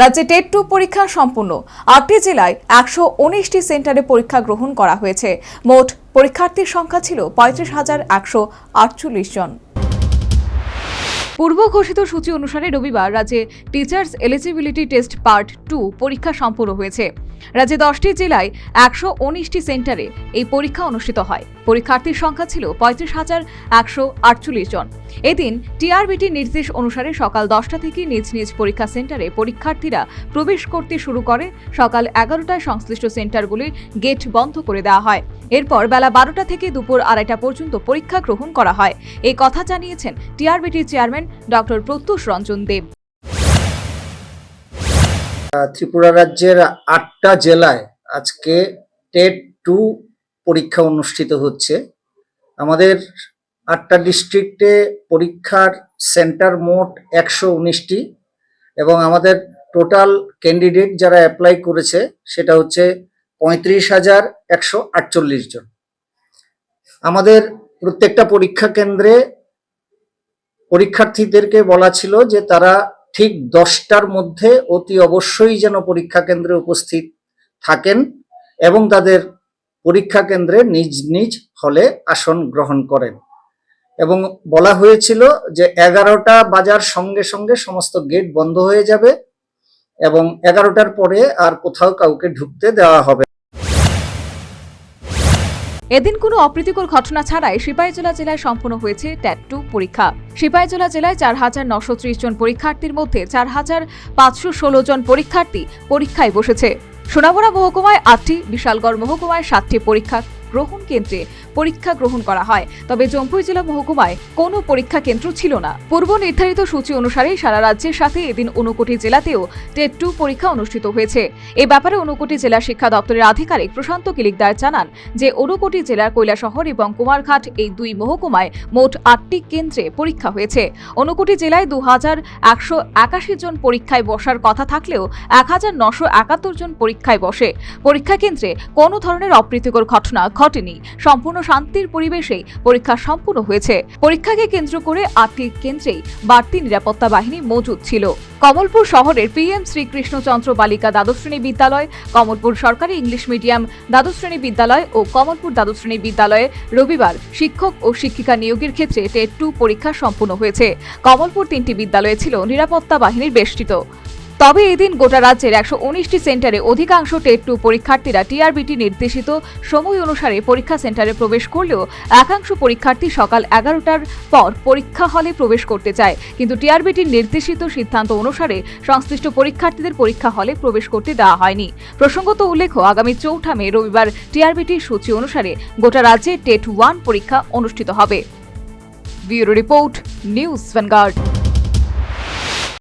রাজ্যে TET two পরীক্ষা সম্পূর্ণ। আটটি জেলায় একশো উনিশটি সেন্টারে পরীক্ষা গ্রহণ করা হয়েছে। মোট পরীক্ষার্থীর সংখ্যা ছিল পঁয়ত্রিশ হাজার একশো আটচল্লিশ জন। পূর্ব ঘোষিত সূচি অনুসারে রবিবার রাজ্যে teachers eligibility test part two পরীক্ষা সম্পূর্ণ হয়েছে। রাজ্যে দশটি জেলায় একশো উনিশটি সেন্টারে এই পরীক্ষা অনুষ্ঠিত হয়। পরীক্ষার্থীর সংখ্যা ছিল পঁয়ত্রিশ হাজার একশো আটচল্লিশ জন। এদিন টিআরবিটি নির্দেশ অনুসারে সকাল দশটা থেকে নিজ নিজ পরীক্ষা সেন্টারে পরীক্ষার্থীরা প্রবেশ করতে শুরু করে। সকাল এগারোটায় সংশ্লিষ্ট সেন্টারগুলির গেট বন্ধ করে দেওয়া হয়। এরপর বেলা বারোটা থেকে দুপুর আড়াইটা পর্যন্ত পরীক্ষা গ্রহণ করা হয়। এই কথা জানিয়েছেন টিআরবিটির চেয়ারম্যান ডক্টর প্রত্যুষ রঞ্জন দেব। ত্রিপুরা রাজ্যের আটটা জেলায় আজকে টেট টু পরীক্ষা অনুষ্ঠিত হচ্ছে। আমাদের আটটা ডিস্ট্রিক্টে পরীক্ষার সেন্টার মোট একশো উনিশটি এবং আমাদের টোটাল ক্যান্ডিডেট যারা অ্যাপ্লাই করেছে, সেটা হচ্ছে পঁয়ত্রিশ হাজার একশো আটচল্লিশ জন আমাদের প্রত্যেকটা পরীক্ষা কেন্দ্রে পরীক্ষার্থীদেরকে বলা ছিল যে তারা ঠিক দশটার মধ্যে অতি অবশ্যই যেন পরীক্ষা কেন্দ্রে উপস্থিত থাকেন এবং তাদের পরীক্ষা কেন্দ্রে নিজ নিজ হলে আসন গ্রহণ করেন এবং বলা হয়েছিল যে এগারোটা বাজার সঙ্গে সঙ্গে সমস্ত গেট বন্ধ হয়ে যাবে এবং এগারোটার পরে আর কোথাও কাউকে ঢুকতে দেওয়া হবে। এদিন কোনো অপ্রীতিকর ঘটনা ছাড়াই সিপাহীজলা জেলায় সম্পন্ন হয়েছে ট্যাট টু পরীক্ষা। সিপাহীজলা জেলায় চার হাজার নশো ত্রিশ জন পরীক্ষার্থীর মধ্যে চার হাজার পাঁচশো ষোলো জন পরীক্ষার্থী পরীক্ষায় বসেছে। সোনামুড়া মহকুমায় আটটি, বিশালগড় মহকুমায় সাতটি পরীক্ষা গ্রহণ কেন্দ্রে পরীক্ষা গ্রহণ করা হয়। তবে জম্পুই জেলা মহকুমায় কোনো পরীক্ষা কেন্দ্র ছিল না। পূর্ব নির্ধারিত সূচি অনুসারে সারা রাজ্যের সাথে এদিন ঊনকোটি জেলাতেও টেট টু পরীক্ষা অনুষ্ঠিত হয়েছে। এ ব্যাপারে ঊনকোটি জেলা শিক্ষা দপ্তরের আধিকারিক প্রশান্ত কিলিকদার জানান যে, ঊনকোটি জেলার কৈলাসহর এবং কুমারঘাট এই দুই মহকুমায় মোট আটটি কেন্দ্রে পরীক্ষা হয়েছে। ঊনকোটি জেলায় দু হাজার একশো একাশি জন পরীক্ষায় বসার কথা থাকলেও এক হাজার নশো একাত্তর জন পরীক্ষায় বসে। পরীক্ষা কেন্দ্রে কোনো ধরনের অপ্রীতিকর ঘটনা ঘটেনি। সম্পূর্ণ শান্তির পরিবেশে পরীক্ষা সম্পূর্ণ হয়েছে। পরীক্ষাকে কেন্দ্র করে আটটি কেন্দ্রেই বাড়তি নিরাপত্তা বাহিনী মজুদ ছিল। কমলপুর শহরের পিএম শ্রীকৃষ্ণচন্দ্র বালিকা দ্বাদশ শ্রেণি বিদ্যালয়, কমলপুর সরকারি ইংলিশ মিডিয়াম দ্বাদশ শ্রেণি বিদ্যালয় ও কমলপুর দ্বাদশ শ্রেণি বিদ্যালয়ে রবিবার শিক্ষক ও শিক্ষিকা নিয়োগের ক্ষেত্রে টেট টু পরীক্ষা সম্পূর্ণ হয়েছে। কমলপুর তিনটি বিদ্যালয়ে ছিল নিরাপত্তা বাহিনীর বেষ্টিত। তবে এদিন গোটা রাজ্যের একশো উনিশটি সেন্টারে অধিকাংশ টেট টু পরীক্ষার্থীরা টিআরবিটি নির্দেশিত সময় অনুসারে পরীক্ষা সেন্টারে প্রবেশ করলেও একাংশ পরীক্ষার্থী সকাল এগারোটার পর পরীক্ষা হলে প্রবেশ করতে চায়। কিন্তু টিআরবিটির নির্দেশিত সিদ্ধান্ত অনুসারে সংশ্লিষ্ট পরীক্ষার্থীদের পরীক্ষা হলে প্রবেশ করতে দেওয়া হয়নি। প্রসঙ্গত উল্লেখ আগামী চৌঠা মে, রবিবার টিআরবিটির সূচি অনুসারে গোটা রাজ্যে টেট ওয়ান পরীক্ষা অনুষ্ঠিত হবে। Bureau report, news Vanguard.